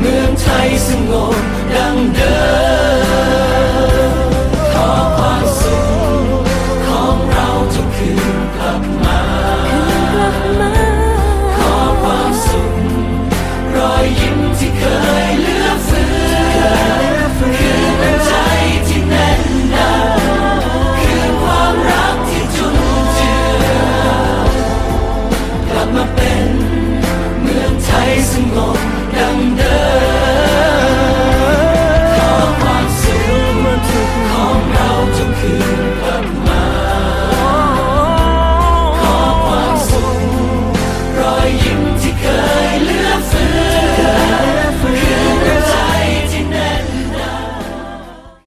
เมืองไทยสงบ